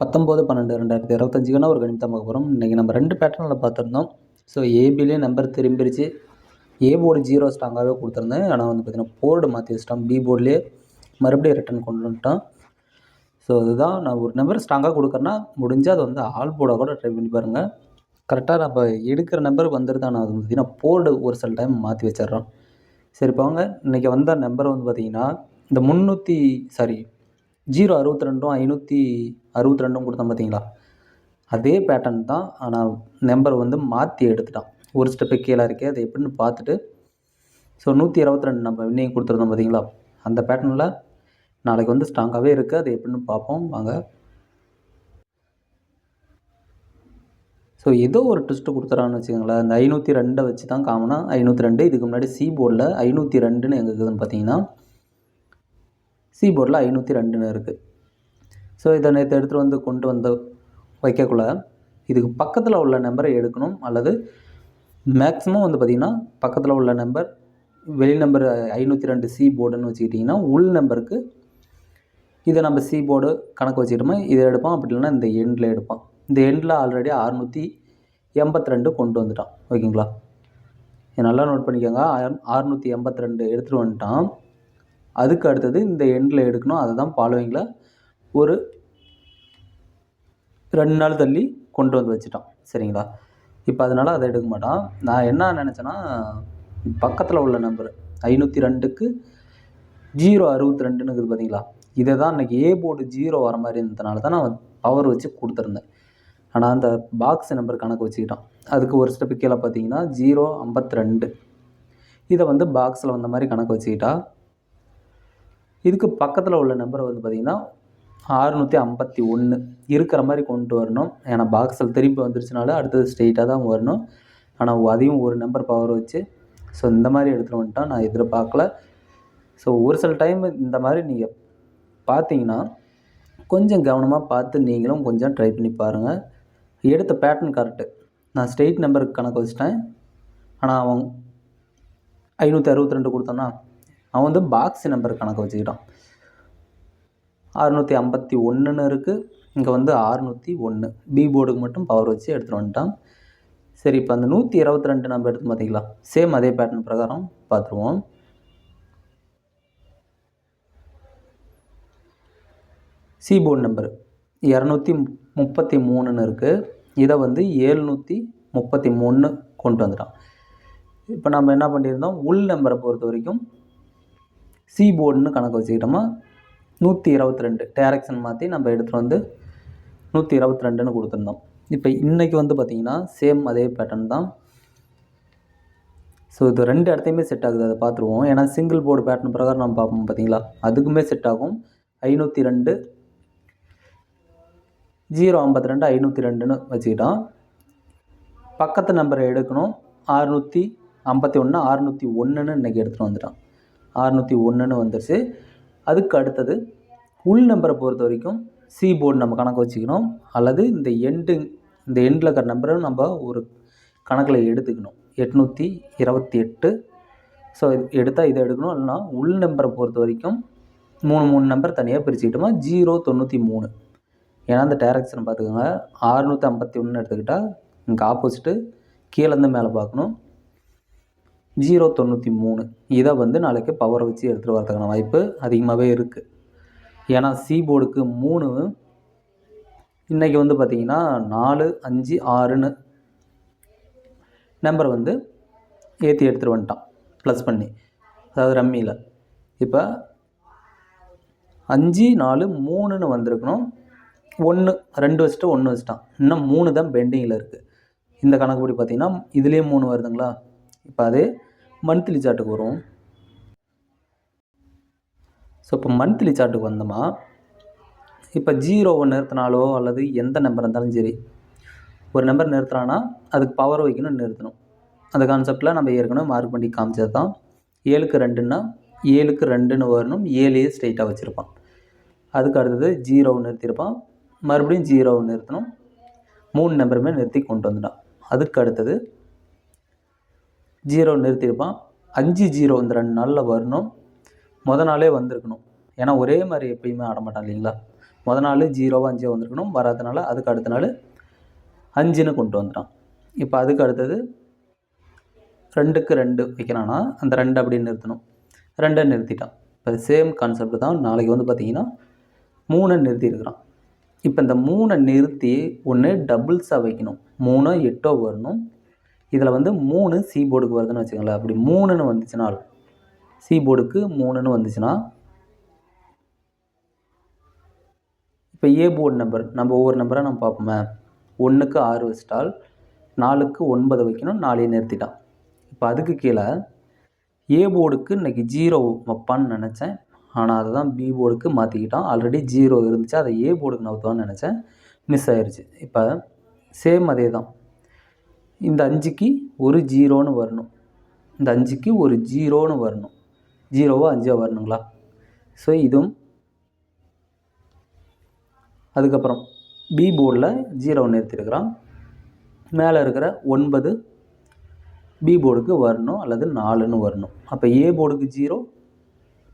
பத்தொம்போது பன்னெண்டு ரெண்டாயிரத்தி இருபத்தஞ்சுக்கான ஒரு கணிதம் பார்க்க போகிறோம் இன்றைக்கி நம்ம ரெண்டு பேட்டர்னில் பார்த்துருந்தோம். ஸோ ஏபிலே நம்பர் திரும்பிடுச்சு ஏ போர்டு ஜீரோ ஸ்ட்ராங்காகவே கொடுத்துருந்தேன். ஆனால் வந்து பார்த்திங்கன்னா போர்டு மாற்றி வச்சிட்டோம். பி போர்டிலே மறுபடியும் ரிட்டர்ன் கொண்டு வந்துட்டோம். ஸோ அதுதான் நான் ஒரு நம்பர் ஸ்ட்ராங்காக கொடுக்குறேன்னா முடிஞ்சால் அது வந்து ஆல் போர்டாக கூட ட்ரை பண்ணி பாருங்கள் கரெக்டாக நம்ம எடுக்கிற நம்பர் வந்துடுது ஆனால் அது பார்த்திங்கன்னா போர்டு ஒரு சில டைம் மாற்றி வச்சிட்றோம். சரி போங்க இன்றைக்கி வந்த நம்பர் வந்து பார்த்திங்கன்னா இந்த முந்நூற்றி சாரி ஜீரோ அறுபத்தி ரெண்டும் ஐநூற்றி அறுபத்தி ரெண்டும் கொடுத்தோம் பார்த்தீங்களா? அதே பேட்டர்ன் தான். ஆனால் நம்பர் வந்து மாற்றி எடுத்துட்டான். ஒரு ஸ்டெப்பு கீழே இருக்கே அதை எப்படின்னு பார்த்துட்டு ஸோ நூற்றி இருபத்தி ரெண்டு நம்ம இன்னைக்கு கொடுத்துருந்தோம் பார்த்தீங்களா? அந்த பேட்டர்னில் நாளைக்கு வந்து ஸ்ட்ராங்காகவே இருக்குது அது எப்படின்னு பார்ப்போம். வாங்க. ஸோ ஏதோ ஒரு ட்விஸ்ட்டு கொடுத்துறான்னு வச்சுக்கோங்களேன். அந்த ஐநூற்றி ரெண்டை வச்சு தான் காமனாக ஐநூற்றி ரெண்டு இதுக்கு முன்னாடி சி போர்டில் ஐநூற்றி ரெண்டுன்னு எங்கே இருக்குதுன்னு பார்த்தீங்கன்னா சி போர்டில் ஐநூற்றி ரெண்டுன்னு இருக்குது. ஸோ இதை நேற்று எடுத்துகிட்டு வந்து கொண்டு வந்து வைக்கக்குள்ள இதுக்கு பக்கத்தில் உள்ள நம்பரை எடுக்கணும் அல்லது மேக்ஸிமம் வந்து பார்த்திங்கன்னா பக்கத்தில் உள்ள நம்பர் வெளி நம்பர் ஐநூற்றி ரெண்டு சி போர்டுன்னு வச்சுக்கிட்டிங்கன்னா உள் நம்பருக்கு இதை நம்ம சி போர்டு கணக்கு வச்சுக்கிட்டோமா இதை எடுப்போம் அப்படி இல்லைன்னா இந்த எண்டில் எடுப்போம் இந்த எண்டில் ஆல்ரெடி அறுநூற்றி எண்பத்தி ரெண்டு கொண்டு வந்துட்டான் ஓகேங்களா? இதை நல்லா நோட் பண்ணிக்கோங்க. அறுநூற்றி எண்பத்தி ரெண்டு எடுத்துகிட்டு வந்துட்டான். அதுக்கு அடுத்தது இந்த எண்டில் எடுக்கணும். அதை தான் ஃபாலோவிங்கில் ஒரு ரெண்டு நாள் தள்ளி கொண்டு வந்து வச்சுட்டான் சரிங்களா? இப்போ அதனால் அதை எடுக்க மாட்டான் நான் என்ன நினச்சேன்னா பக்கத்தில் உள்ள நம்பர் ஐநூற்றி ரெண்டுக்கு ஜீரோ அறுபத்தி ரெண்டுன்னு இருக்குது பார்த்தீங்களா இதை தான் அன்றைக்கி ஏ போர்டு ஜீரோ வர மாதிரி இருந்ததுனால தான் நான் பவர் வச்சு கொடுத்துருந்தேன். ஆனால் அந்த பாக்ஸ் நம்பர் கணக்கு வச்சுக்கிட்டான் அதுக்கு ஒரு ஸ்டெப்பு கீழே பார்த்தீங்கன்னா ஜீரோ ஐம்பத்தி ரெண்டு. இதை வந்து பாக்ஸில் வந்த மாதிரி கணக்கு வச்சுக்கிட்டா இதுக்கு பக்கத்தில் உள்ள நம்பரை வந்து பார்த்திங்கன்னா அறுநூற்றி ஐம்பத்தி ஒன்று இருக்கிற மாதிரி கொண்டு வரணும். ஏன்னா பாக்ஸில் திரும்பி வந்துருச்சுனால அடுத்தது ஸ்ட்ரெயிட்டாக தான் வரணும். ஆனால் அதையும் ஒரு நம்பர் பவர் வச்சு ஸோ இந்த மாதிரி எடுத்துகிட்டு வந்துட்டான் நான் எதிர்பார்க்கல. ஸோ ஒரு சில டைம் இந்த மாதிரி நீங்கள் பார்த்தீங்கன்னா கொஞ்சம் கவனமாக பார்த்து நீங்களும் கொஞ்சம் ட்ரை பண்ணி பாருங்கள் எடுத்த பேட்டர்ன் கரெக்டு நான் ஸ்ட்ரெயிட் நம்பருக்கு கணக்கு வச்சிட்டேன். ஆனால் அவன் ஐநூற்றி அறுபத்தி ரெண்டு கொடுத்தானா அவன் வந்து பாக்ஸ் நம்பர் கணக்கு வச்சுக்கிட்டான். அறுநூற்றி ஐம்பத்தி ஒன்றுன்னு இருக்குது இங்கே வந்து அறுநூற்றி ஒன்று பி போர்டுக்கு மட்டும் பவர் வச்சு எடுத்துகிட்டு வந்துட்டான். சரி இப்போ அந்த நூற்றி இருபத்தி ரெண்டு நம்ம எடுத்து பார்த்தீங்களா சேம் அதே பேட்டர்ன் பிரகாரம் பார்த்துருவோம் சி போர்டு நம்பர் இரநூத்தி முப்பத்தி மூணுன்னு இருக்குது இதை வந்து ஏழ்நூற்றி முப்பத்தி மூணு கொண்டு வந்துட்டான். இப்போ நம்ம என்ன பண்ணியிருந்தோம்? உள் நம்பரை பொறுத்த வரைக்கும் சி போர்டுன்னு கணக்கு வச்சுக்கிட்டோமா? நூற்றி இருபத்தி ரெண்டு. டேரக்ஷன் மாற்றி நம்ம எடுத்துகிட்டு வந்து நூற்றி இருபத்தி ரெண்டுன்னு கொடுத்துருந்தோம். இப்போ இன்றைக்கி வந்து பார்த்திங்கன்னா சேம் அதே பேட்டர்ன் தான். ஸோ இது ரெண்டு இடத்தையுமே செட் ஆகுது. அதை பார்த்துருவோம். ஏன்னா சிங்கிள் போர்டு பேட்டர்ன் பிரகாரம் நம்ம பார்ப்போம் பார்த்தீங்களா அதுக்குமே செட் ஆகும். ஐநூற்றி ரெண்டு. ஜீரோ ஐம்பத்தி ரெண்டு ஐநூற்றி ரெண்டுன்னு வச்சுக்கிட்டோம். பக்கத்து நம்பரை எடுக்கணும். அறுநூற்றி ஐம்பத்தி ஒன்று அறுநூற்றி ஒன்றுன்னு இன்றைக்கி எடுத்துகிட்டு வந்துட்டான் அறுநூற்றி ஒன்றுன்னு வந்துருச்சு. அதுக்கு அடுத்தது உள் நம்பரை பொறுத்த வரைக்கும் சி போர்டு நம்ம கணக்கு வச்சுக்கணும். அல்லது இந்த எண்டு இந்த எண்டில் இருக்கிற நம்பரை நம்ம ஒரு கணக்கில் எடுத்துக்கணும். எட்நூற்றி இருபத்தி எட்டு. ஸோ எடுத்தால் இதை எடுக்கணும். இல்லைனா உள் நம்பரை பொறுத்த வரைக்கும் மூணு மூணு நம்பர் தனியாக பிரிச்சுக்கிட்டோமா ஜீரோ தொண்ணூற்றி மூணு. ஏன்னா அந்த டேரக்ஷன் பார்த்துக்கோங்க ஆறுநூற்றி ஐம்பத்தி ஒன்று எடுத்துக்கிட்டால் இங்கே ஆப்போசிட்டு கீழேருந்து மேலே பார்க்கணும் ஜீரோ தொண்ணூற்றி மூணு. இதை வந்து நாளைக்கு பவரை வச்சு எடுத்துகிட்டு வரதுக்கான வாய்ப்பு அதிகமாகவே இருக்குது ஏன்னா சி போர்டுக்கு மூணு இன்றைக்கி வந்து பார்த்திங்கன்னா நாலு அஞ்சு ஆறுன்னு நம்பர் வந்து ஏற்றி எடுத்துகிட்டு வந்துட்டான் ப்ளஸ் பண்ணி. அதாவது ரம்மியில். இப்போ அஞ்சு நாலு மூணுன்னு வந்திருக்கணும். ஒன்று ரெண்டு வச்சுட்டு ஒன்று வச்சுட்டான். இன்னும் மூணு தான் பெண்டிங்கில் இருக்குது இந்த கணக்குப்படி பார்த்திங்கன்னா இதுலேயே மூணு வருதுங்களா? இப்போ அதே மந்த்லி சார்ட்டுக்கு வரும். ஸோ இப்போ மந்த்லி சார்ட்டுக்கு வந்தோமா? இப்போ ஜீரோவை நிறுத்தினாலோ அல்லது எந்த நம்பர் இருந்தாலும் சரி ஒரு நம்பர் நிறுத்துறான்னா அதுக்கு பவர் வைக்கணும் நிறுத்தணும். அந்த கான்செப்டில் நம்ம ஏற்கனவே மார்க் பண்ணி காமிச்சது தான். ஏழுக்கு ரெண்டுன்னா ஏழுக்கு ரெண்டுன்னு வரணும் ஏழையே ஸ்ட்ரைட்டாக வச்சுருப்பான். அதுக்கு அடுத்தது ஜீரோவை நிறுத்தியிருப்பான். மறுபடியும் ஜீரோவை நிறுத்தணும். மூணு நம்பருமே நிறுத்தி கொண்டு வந்துட்டான். அதுக்கு அடுத்தது ஜீரோ நிறுத்தியிருப்பான். அஞ்சு ஜீரோ இந்த ரெண்டு நாளில் வரணும். முத நாளே வந்திருக்கணும். ஏன்னா ஒரே மாதிரி எப்பயுமே ஆட மாட்டான் இல்லைங்களா? முத நாள் ஜீரோவோ அஞ்சோ வந்திருக்கணும். வராதனால அதுக்கு அடுத்த நாள் அஞ்சுன்னு கொண்டு வந்துட்டான். இப்போ அதுக்கு அடுத்தது ரெண்டுக்கு ரெண்டு வைக்கிறான்னா அந்த ரெண்டு அப்படின்னு நிறுத்தணும். ரெண்டை நிறுத்திட்டான். இப்போ சேம் கான்செப்ட் தான். நாளைக்கு வந்து பார்த்தீங்கன்னா மூணை நிறுத்தியிருக்கிறான். இப்போ இந்த மூணை நிறுத்தி ஒன்று டபுள்ஸாக வைக்கணும். மூணோ எட்டோ வரணும். இதில் வந்து மூணு சி போர்டுக்கு வருதுன்னு வச்சுக்கோங்களேன். அப்படி மூணுன்னு வந்துச்சுன்னா சி போர்டுக்கு மூணுன்னு வந்துச்சுன்னா இப்போ ஏ போர்டு நம்பர் நம்ம ஒவ்வொரு நம்பராக நம்ம பார்ப்போமே. ஒன்றுக்கு ஆறு வச்சிட்டால் நாலுக்கு ஒன்பது வைக்கணும் நாளையே நிறுத்திட்டான். இப்போ அதுக்கு கீழே ஏ போர்டுக்கு இன்றைக்கி ஜீரோ வைப்பான்னு நினச்சேன். ஆனால் அதை தான் பி போர்டுக்கு மாற்றிக்கிட்டான் ஆல்ரெடி ஜீரோ இருந்துச்சு. அதை ஏ போர்டுக்கு நவுத்துவான்னு நினச்சேன். மிஸ் ஆயிடுச்சு இப்போ சேம் அதே தான் இந்த அஞ்சுக்கு ஒரு ஜீரோன்னு வரணும். இந்த அஞ்சுக்கு ஒரு ஜீரோன்னு வரணும். ஜீரோவோ அஞ்சோ வரணுங்களா? ஸோ இதுவும் அதுக்கப்புறம் பி போர்டில் ஜீரோ நிறுத்திருக்கிறான் மேலே இருக்கிற ஒன்பது பி போர்டுக்கு வரணும் அல்லது நாலுன்னு வரணும். அப்போ ஏ போர்டுக்கு ஜீரோ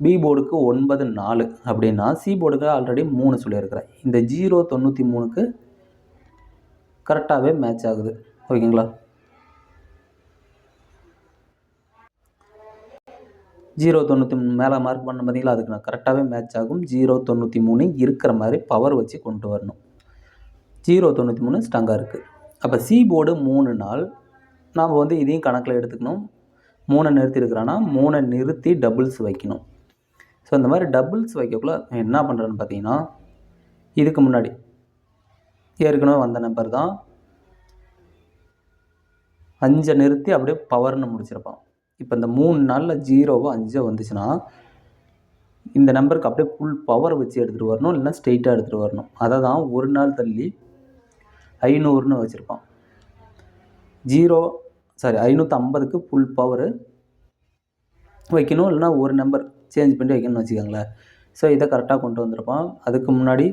பி போர்டுக்கு ஒன்பது நாலு அப்படின்னா சி போர்டுக்கு ஆல்ரெடி மூணு சொல்லியிருக்கிறேன். இந்த ஜீரோ தொண்ணூற்றி மூணுக்கு கரெக்டாகவே மேட்ச் ஆகுது. ஓகேங்களா? ஜீரோ தொண்ணூற்றி மூணு மேலே மார்க் பண்ண பார்த்தீங்களா அதுக்கு நான் கரெக்டாகவே மேட்ச் ஆகும். ஜீரோ தொண்ணூற்றி மூணு இருக்கிற மாதிரி பவர் வச்சு கொண்டு வரணும். ஜீரோ தொண்ணூற்றி மூணு ஸ்ட்ராங்காக இருக்குது அப்போ சி போர்டு மூணு நாள் நாம் வந்து இதையும் கணக்கில் எடுத்துக்கணும். மூணை நிறுத்திருக்கிறான்னா மூணை நிறுத்தி டபுள்ஸ் வைக்கணும். ஸோ இந்த மாதிரி டபுள்ஸ் வைக்கக்குள்ள என்ன பண்ணுறேன்னு பார்த்தீங்கன்னா இதுக்கு முன்னாடி ஏற்கனவே வந்த நம்பர் தான். அஞ்சை நிறுத்தி அப்படியே பவர்னு முடிச்சிருப்பான். இப்போ இந்த மூணு நாளில் ஜீரோவோ அஞ்சோ வந்துச்சுன்னா இந்த நம்பருக்கு அப்படியே ஃபுல் பவர் வச்சு எடுத்துகிட்டு வரணும் இல்லைன்னா ஸ்ட்ரெயிட்டாக எடுத்துகிட்டு வரணும். அதை தான் ஒரு நாள் தள்ளி ஐநூறுன்னு வச்சுருப்பான். ஜீரோ சாரி ஐநூற்றி ஐம்பதுக்கு ஃபுல் பவரு வைக்கணும் இல்லைனா ஒரு நம்பர் சேஞ்ச் பண்ணி வைக்கணும்னு வச்சுக்கோங்களேன். ஸோ இதை கரெக்டாக கொண்டு வந்திருப்பான். அதுக்கு முன்னாடி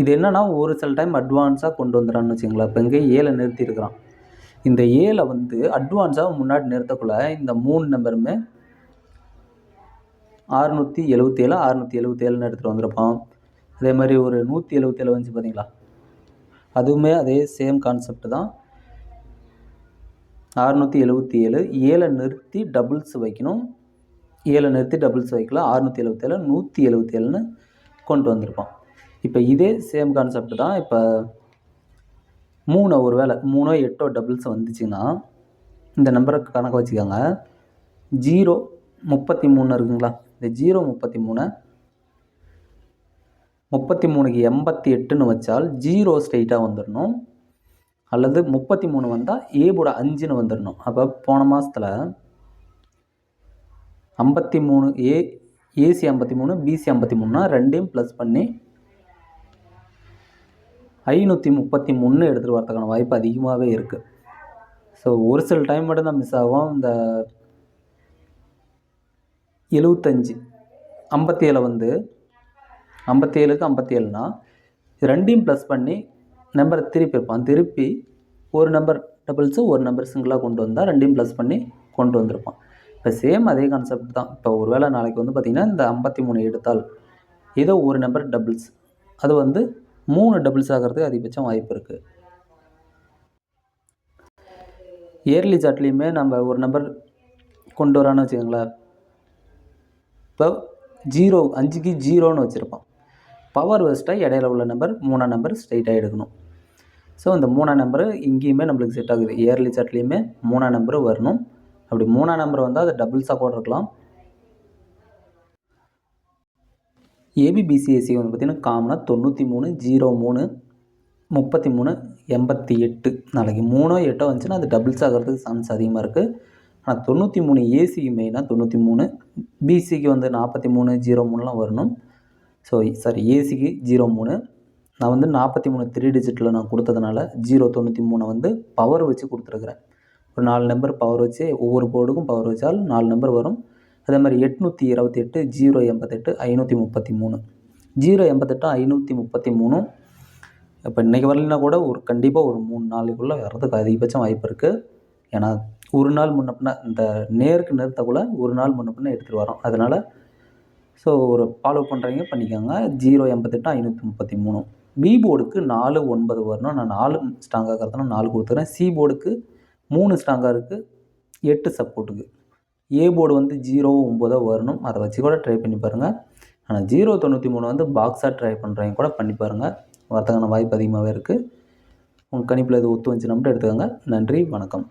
இது என்னென்னா ஒரு சில டைம் அட்வான்ஸாக கொண்டு வந்துடுறான்னு வச்சுங்களேன் இப்போ இங்கே ஏழை நிறுத்தியிருக்கிறான் இந்த ஏழை வந்து அட்வான்ஸாக முன்னாடி நிறுத்தக்குள்ள இந்த மூணு நம்பருமே அறுநூற்றி எழுபத்தேழு அறுநூற்றி எழுபத்தேழுன்னு எடுத்துகிட்டு வந்திருப்போம் அதே மாதிரி ஒரு நூற்றி எழுபத்தேழு வந்துச்சு பார்த்தீங்களா அதுவுமே அதே சேம் கான்செப்ட் தான். அறுநூற்றி எழுபத்தி ஏழு ஏழை நிறுத்தி டபுள்ஸ் வைக்கணும். ஏழை நிறுத்தி டபுள்ஸ் வைக்கலாம் அறுநூற்றி எழுபத்தேழு நூற்றி எழுபத்தேழுன்னு கொண்டு வந்திருப்பான். இப்போ இதே சேம் கான்செப்ட் தான். இப்போ மூணு ஒரு வேளை மூணோ எட்டோ டபுள்ஸ் வந்துச்சுன்னா இந்த நம்பரை கணக்கு வச்சுக்கோங்க. ஜீரோ முப்பத்தி மூணு இருக்குங்களா? இந்த ஜீரோ முப்பத்தி மூணு முப்பத்தி மூணுக்கு எண்பத்தி எட்டுன்னு வச்சால் ஜீரோ ஸ்ட்ரெயிட்டாக வந்துடணும் அல்லது முப்பத்தி மூணு வந்தால் ஏபோட அஞ்சுன்னு வந்துடணும் அப்போ போன மாதத்தில் ஐம்பத்தி மூணு ஏ ஏசி ஐம்பத்தி மூணு பிசி ஐம்பத்தி மூணுனா ரெண்டையும் ப்ளஸ் பண்ணி ஐநூற்றி முப்பத்தி மூணு எடுத்துகிட்டு வரதுக்கான வாய்ப்பு அதிகமாகவே இருக்குது ஸோ ஒரு சில டைம் மட்டும் தான் மிஸ் ஆகும். இந்த எழுவத்தஞ்சு ஐம்பத்தி ஏழை வந்து ஐம்பத்தி ஏழுக்கு ஐம்பத்தி ஏழுனா ரெண்டையும் ப்ளஸ் பண்ணி நம்பரை திருப்பி இருப்பான் திருப்பி ஒரு நம்பர் டபுள்ஸு ஒரு நம்பர் சிங்கிளாக கொண்டு வந்தால் ரெண்டையும் ப்ளஸ் பண்ணி கொண்டு வந்திருப்பான். இப்போ சேம் அதே கான்செப்ட் தான். இப்போ ஒரு வேளை நாளைக்கு வந்து பார்த்திங்கன்னா இந்த ஐம்பத்தி மூணு எடுத்தால் ஏதோ ஒரு நம்பர் டபுள்ஸ் அது வந்து மூணு டபுள்ஸ் ஆகிறதுக்கு அதிகபட்சம் வாய்ப்பு இருக்குது இயர்லி சாட்லேயுமே நம்ம ஒரு நம்பர் கொண்டு வரான்னு வச்சுக்கோங்களேன். இப்போ ஜீரோ அஞ்சுக்கு ஜீரோன்னு வச்சுருப்போம். பவர் வெஸ்ட்டாக இடையில உள்ள நம்பர் மூணாம் நம்பர் ஸ்ட்ரைட்டாக எடுக்கணும். ஸோ இந்த மூணாம் நம்பரு இங்கேயுமே நம்மளுக்கு செட் ஆகுது. இயர்லி சாட்லேயுமே மூணாம் நம்பரு வரணும். அப்படி மூணாம் நம்பர் வந்தால் அது டபுள்ஸாக கூட இருக்கலாம் ஏபிபிசிஎஸ்சி வந்து பார்த்திங்கன்னா காமனாக தொண்ணூற்றி மூணு ஜீரோ மூணு முப்பத்தி மூணு எண்பத்தி எட்டு. நாளைக்கு மூணோ எட்டோ வந்துச்சுன்னா அது டபுள்ஸ் ஆகிறதுக்கு சான்ஸ் அதிகமாக இருக்குது ஆனால் தொண்ணூற்றி மூணு ஏசிக்கு மெயினாக தொண்ணூற்றி மூணு பிசிக்கு வந்து நாற்பத்தி மூணு ஜீரோ மூணுலாம் வரணும். ஸோ சாரி ஏசிக்கு ஜீரோ மூணு. நான் வந்து நாற்பத்தி மூணு த்ரீ டிஜிட்டில் நான் கொடுத்ததுனால ஜீரோ தொண்ணூற்றி மூணை வந்து பவர் வச்சு கொடுத்துருக்குறேன். ஒரு நாலு நம்பர் பவர் வச்சு ஒவ்வொரு போர்டுக்கும் பவர் வச்சால் நாலு நம்பர் வரும். அதே மாதிரி எட்நூற்றி இருபத்தி எட்டு ஜீரோ எண்பத்தெட்டு ஐநூற்றி முப்பத்தி மூணு. ஜீரோ எண்பத்தெட்டு ஐநூற்றி முப்பத்தி மூணு. இப்போ இன்றைக்கி வரலைன்னா கூட ஒரு கண்டிப்பாக ஒரு மூணு நாளைக்குள்ளே வர்றதுக்கு அதிகபட்சம் வாய்ப்பு இருக்குது ஏன்னா ஒரு நாள் முன்ன இந்த நேருக்கு நிறுத்தக்குள்ள ஒரு நாள் முன்ன எடுத்துகிட்டு வரோம் அதனால் ஸோ ஒரு ஃபாலோ பண்ணுறீங்க பண்ணிக்கோங்க. ஜீரோ எண்பத்தெட்டு ஐநூற்றி முப்பத்தி மூணு. பி போர்டுக்கு நாலு ஒன்பது வரணும். நான் நாலு ஸ்ட்ராங்காக இருக்கிறதுனா நாலு கொடுத்துறேன். சி போர்டுக்கு மூணு ஸ்ட்ராங்காக இருக்குது எட்டு சப்போர்ட்டுக்கு ஏ போர்டு வந்து ஜீரோ ஒம்போதோ வரணும். அதை வச்சு கூட ட்ரை பண்ணி பாருங்கள் ஆனால் ஜீரோ தொண்ணூற்றி மூணு வந்து பாக்ஸாக ட்ரை பண்ணுறவங்க கூட பண்ணி பாருங்கள் வரதுக்கான வாய்ப்பு அதிகமாகவே இருக்குது உங்கள் கணிப்பில் இது ஒத்து வந்துச்சுன்னா மட்டும் எடுத்துக்கோங்க. நன்றி வணக்கம்.